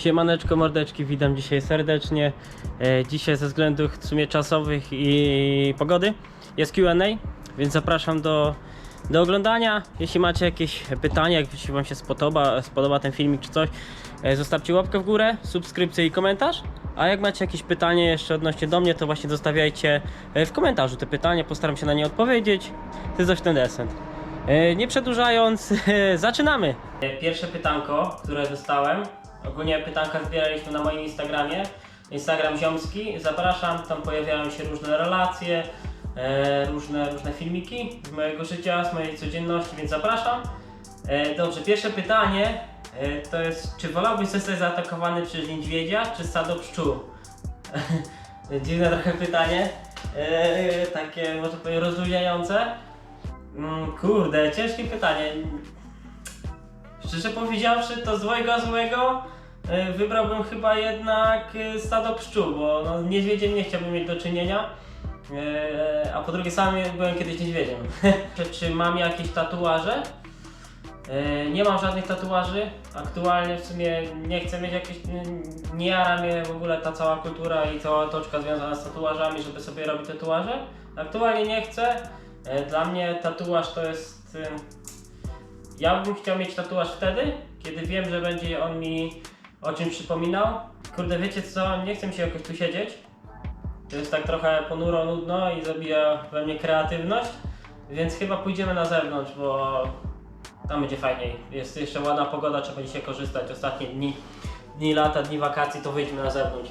Siemaneczko mordeczki, witam dzisiaj serdecznie. E, dzisiaj ze względów w sumie czasowych i pogody jest Q&A, więc zapraszam do, do oglądania. Jeśli macie jakieś pytania, jeśli wam się spodoba, spodoba ten filmik czy coś, e, zostawcie łapkę w górę, subskrypcję i komentarz. A jak macie jakieś pytanie jeszcze odnośnie do mnie, to właśnie zostawiajcie e, w komentarzu te pytania, postaram się na nie odpowiedzieć. To jest ten desent. Nie przedłużając, zaczynamy! Pierwsze pytanko, które dostałem, ogólnie pytanka zbieraliśmy na moim Instagramie, Instagram Ziomski, zapraszam, tam pojawiają się różne relacje, e, różne, różne filmiki z mojego życia, z mojej codzienności, więc zapraszam. E, Dobrze, pierwsze pytanie e, to jest, czy wolałbyś zostać zaatakowany przez niedźwiedzia, czy stado pszczół? Dziwne trochę pytanie, e, takie może powiedzieć rozluźniające. Mm, Kurde, ciężkie pytanie. Szczerze powiedziawszy, to złego złego e, wybrałbym chyba jednak e, stado pszczół, bo no, niedźwiedziem nie chciałbym mieć do czynienia. E, A po drugie, sam byłem kiedyś niedźwiedziem. Czy- mam jakieś tatuaże? Nie mam żadnych tatuaży. Aktualnie w sumie nie chcę mieć jakiejś. n- Nie jara mnie w ogóle ta cała kultura i cała otoczka związana z tatuażami, żeby sobie robić tatuaże. Aktualnie nie chcę. Dla mnie tatuaż to jest. Ja bym chciał mieć tatuaż wtedy, kiedy wiem, że będzie on mi o czymś przypominał. Kurde, wiecie co? Nie chcę się jakoś tu siedzieć. To jest tak trochę ponuro, nudno i zabija we mnie kreatywność. Więc chyba pójdziemy na zewnątrz, bo tam będzie fajniej. Jest jeszcze ładna pogoda, trzeba dzisiaj korzystać. Ostatnie dni, dni lata, dni wakacji, to wyjdźmy na zewnątrz.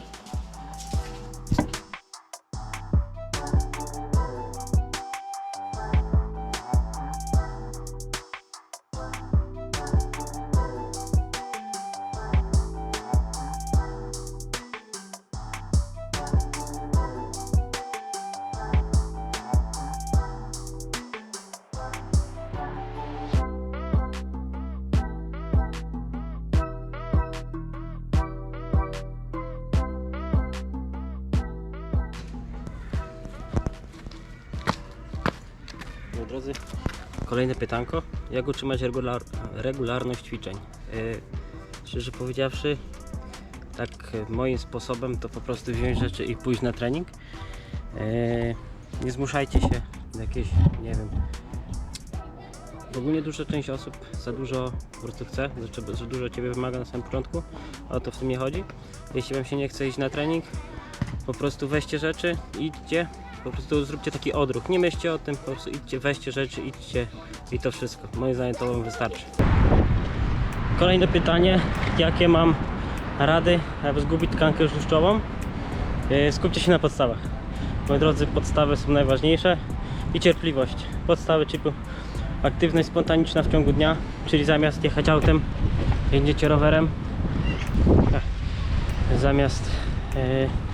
Kolejne pytanko. Jak utrzymać regular, regularność ćwiczeń? Yy, szczerze powiedziawszy, tak moim sposobem to po prostu wziąć rzeczy i pójść na trening. Yy, nie zmuszajcie się do jakiejś, nie wiem. Ogólnie duża część osób za dużo po prostu chce, za, dużo ciebie wymaga na samym początku, o to w sumie chodzi. Jeśli wam się nie chce iść na trening, po prostu weźcie rzeczy, idźcie, po prostu zróbcie taki odruch. Nie myślcie o tym, po prostu idźcie, weźcie rzeczy, idźcie i to wszystko. Moim zdaniem to wam wystarczy. Kolejne pytanie, jakie mam rady, aby zgubić tkankę tłuszczową? Yy, Skupcie się na podstawach. Moi drodzy, podstawy są najważniejsze i cierpliwość. Podstawy typu aktywność spontaniczna w ciągu dnia, czyli zamiast jechać autem, jedziecie rowerem. Ech. Zamiast yy,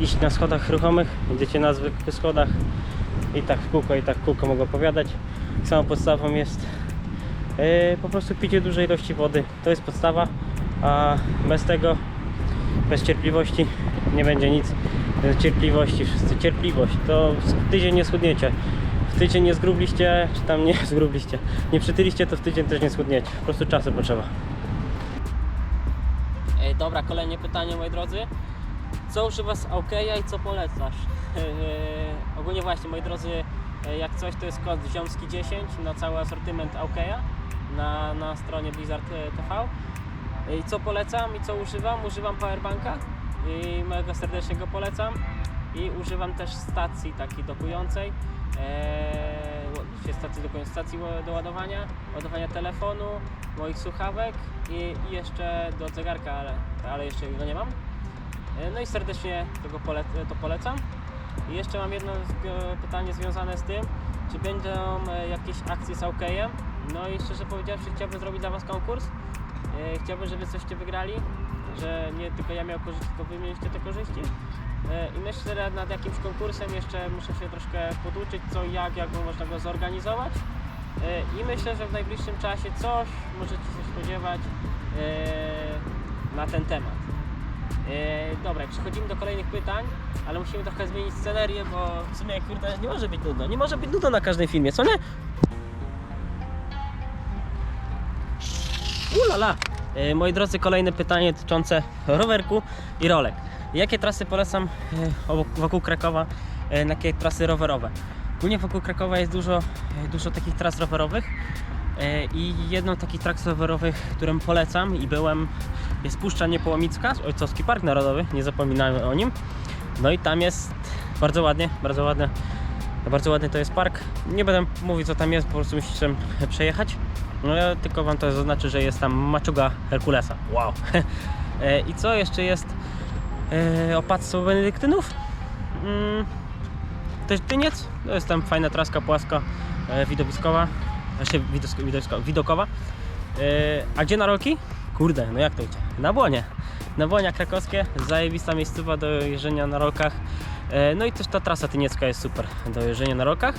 iść na schodach ruchomych, idziecie na zwykłych schodach i tak w kółko, i tak w kółko mogę opowiadać. Samą podstawą jest yy, po prostu picie dużej ilości wody. To jest podstawa, a bez tego, bez cierpliwości nie będzie nic. Bez Cierpliwości, wszyscy cierpliwość, to w tydzień nie schudniecie. W tydzień nie zgrubliście, czy tam nie zgrubliście, nie przytyliście, to w tydzień też nie schudniecie. Po prostu czasu potrzeba. Ej, dobra, kolejne pytanie, moi drodzy. Co używasz Aukeja i co polecasz? Ogólnie właśnie, moi drodzy, jak coś to jest kod ziomski10 na cały asortyment Aukeja na, na stronie Blizzard yy, TV. I co polecam i co używam? Używam powerbanka i mega serdecznie go polecam. I używam też stacji takiej dokującej. Eee, stacji dokującej, stacji do ładowania, ładowania telefonu, moich słuchawek i, i jeszcze do zegarka, ale, ale jeszcze go nie mam. E, No i serdecznie tego pole, to polecam. I jeszcze mam jedno zg- pytanie związane z tym, czy będą e, jakieś akcje z Aukejem. No i szczerze powiedziawszy chciałbym zrobić dla Was konkurs. E, Chciałbym, żeby coście wygrali, że nie tylko ja miał korzyści, tylko Wy mieliście te korzyści. E, I myślę, że nad jakimś konkursem jeszcze muszę się troszkę poduczyć, co i jak, jak można go zorganizować. E, I myślę, że w najbliższym czasie coś możecie się spodziewać e, na ten temat. E, dobra, przechodzimy do kolejnych pytań, ale musimy trochę zmienić scenerię, bo w sumie kurde nie może być nudno. Nie może być nudno na każdym filmie, co nie? Ulala! E, Moi drodzy, kolejne pytanie dotyczące rowerku i rolek. Jakie trasy polecam e, wokół Krakowa, na jakie trasy rowerowe? Głównie wokół Krakowa jest dużo, dużo takich tras rowerowych i jedną takich tras rowerowych, którą polecam i byłem, jest Puszcza Niepołomicka, Ojcowski Park Narodowy, nie zapominajmy o nim. No i tam jest bardzo ładnie, bardzo ładne, bardzo ładny to jest park. Nie będę mówić co tam jest, po prostu musicie przejechać. No ja tylko wam to zaznaczę, że jest tam maczuga Herkulesa. Wow. E, I co jeszcze jest? E, Opactwo Benedyktynów. Mm, też Tyniec. To jest tam fajna traska płaska, e, widowiskowa. Znaczy widosko, widowisko, widokowa. A gdzie na rolki? Kurde, no jak to idzie? Na Błonie. Na Błonia krakowskie. Zajebista miejscowa do jeżdżenia na rolkach. E, no i też ta trasa tyniecka jest super do jeżdżenia na rolkach.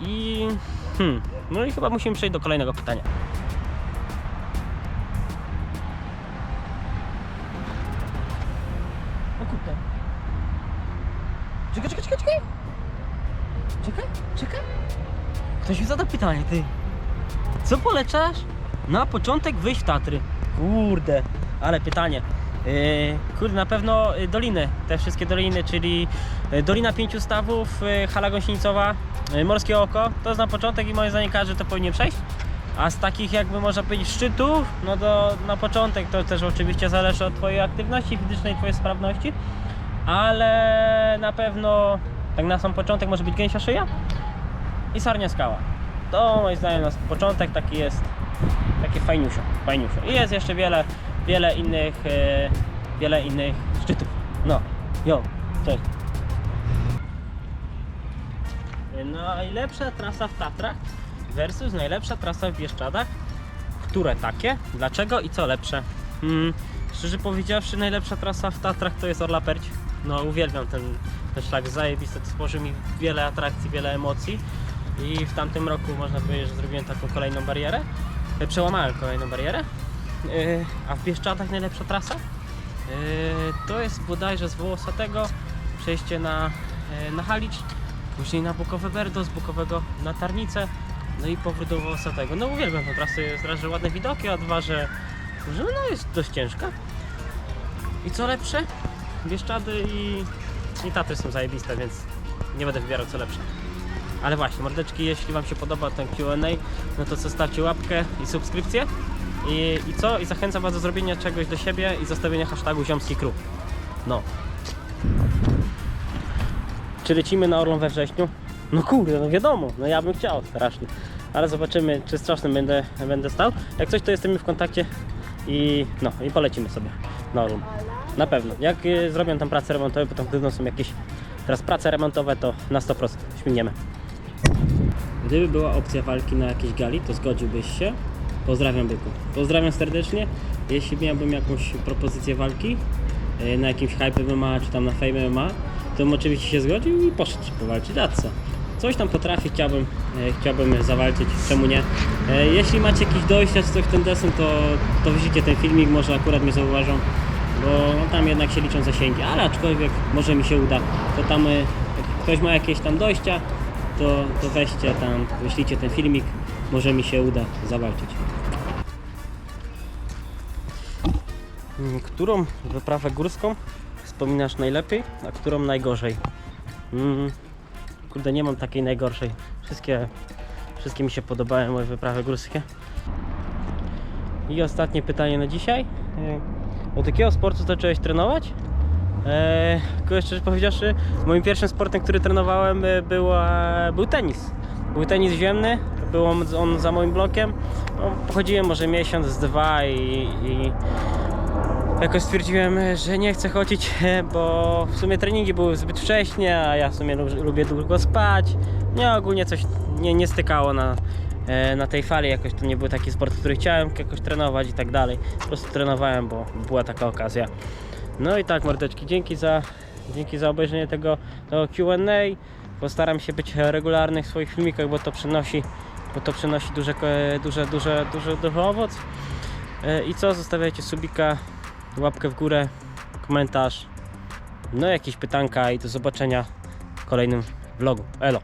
I hmm, no i chyba musimy przejść do kolejnego pytania. O kurde. Czekaj, czekaj, czekaj, czekaj. Czekaj, czekaj. Ktoś mi zadał pytanie, ty. Co polecasz? Na początek wyjść w Tatry. Kurde, ale pytanie. Yy, kurde, na pewno y, doliny, te wszystkie doliny, czyli y, Dolina Pięciu Stawów, Hala Gąsienicowa, Morskie Oko, to jest na początek i moim zdaniem każdy to powinien przejść. A z takich jakby można powiedzieć szczytów, no to na początek to też oczywiście zależy od Twojej aktywności fizycznej, Twojej sprawności, ale na pewno tak na sam początek może być Gęsia Szyja i Sarnia Skała. To moim zdaniem na początek taki jest takie fajniusio, fajniusio. I jest jeszcze wiele, wiele innych, e, wiele innych szczytów. No, jo, cześć. Najlepsza trasa w Tatrach versus najlepsza trasa w Bieszczadach. Które takie? Dlaczego i co lepsze? Hmm, szczerze powiedziawszy, najlepsza trasa w Tatrach to jest Orla Perć. No, uwielbiam ten, ten szlak, zajebisty, stworzył mi wiele atrakcji, wiele emocji. I w tamtym roku można powiedzieć, że zrobiłem taką kolejną barierę. E, Przełamałem kolejną barierę. E, A w Bieszczadach najlepsza trasa? E, To jest bodajże z Wołosatego przejście na, na Halicz, później na Bukowe Berdo, z Bukowego na Tarnicę, no i powrót do Wołosatego. No uwielbiam tę trasę, jest raz, że ładne widoki, a dwa, że, że no jest dość ciężka. I co lepsze? Bieszczady i, i Tatry są zajebiste, więc nie będę wybierał co lepsze. Ale właśnie, mordeczki, jeśli Wam się podoba ten Q&A, no to zostawcie łapkę i subskrypcję. I, I co? I zachęcam Was do zrobienia czegoś do siebie i zostawienia hashtagu ziomski kruk. No. Czy lecimy na Orlą we wrześniu? No kurde, no wiadomo, no ja bym chciał strasznie. Ale zobaczymy, czy strasznym będę, będę stał. Jak coś, to jesteśmy w kontakcie i no, i polecimy sobie na Orlą. Na pewno. Jak y, zrobią tam prace remontowe, bo tam są jakieś teraz prace remontowe, to na 100% śmigniemy. Gdyby była opcja walki na jakiejś gali, to zgodziłbyś się? Pozdrawiam Byku. Pozdrawiam serdecznie. Jeśli miałbym jakąś propozycję walki e, na jakimś Hype MMA czy tam na Fame MMA, to bym oczywiście się zgodził i poszedł powalczyć. A co? Coś tam potrafię, chciałbym, e, chciałbym zawalczyć, czemu nie? E, Jeśli macie jakieś dojścia czy coś w ten desen, to, to wyślijcie ten filmik, może akurat mnie zauważą, bo tam jednak się liczą zasięgi, ale aczkolwiek może mi się uda, to tam ktoś ma jakieś tam dojścia, to, to weźcie tam, wyślijcie ten filmik, może mi się uda zawalczyć. Mm, Którą wyprawę górską wspominasz najlepiej, a którą najgorzej? Mm, kurde, nie mam takiej najgorszej. Wszystkie, wszystkie mi się podobały moje wyprawy górskie. I ostatnie pytanie na dzisiaj. E, Od jakiego sportu zacząłeś trenować? Eee, szczerze powiedziawszy, moim pierwszym sportem, który trenowałem e, była, był tenis. Był tenis ziemny, był on, za moim blokiem. No, pochodziłem może miesiąc, dwa i, i jakoś stwierdziłem, że nie chcę chodzić, bo w sumie treningi były zbyt wcześnie, a ja w sumie lu- lubię długo spać. Nie, ogólnie coś nie, nie stykało na, e, na tej fali, jakoś to nie był taki sport, który chciałem jakoś trenować i tak dalej. Po prostu trenowałem, bo była taka okazja. No i tak mordeczki, dzięki za, dzięki za obejrzenie tego, tego Q&A. Postaram się być regularny w swoich filmikach, bo to przynosi, bo to przynosi duże, duże, duże, duże, duży owoc. E, I co, zostawiajcie subika, łapkę w górę, komentarz, no jakieś pytanka i do zobaczenia w kolejnym vlogu. Elo!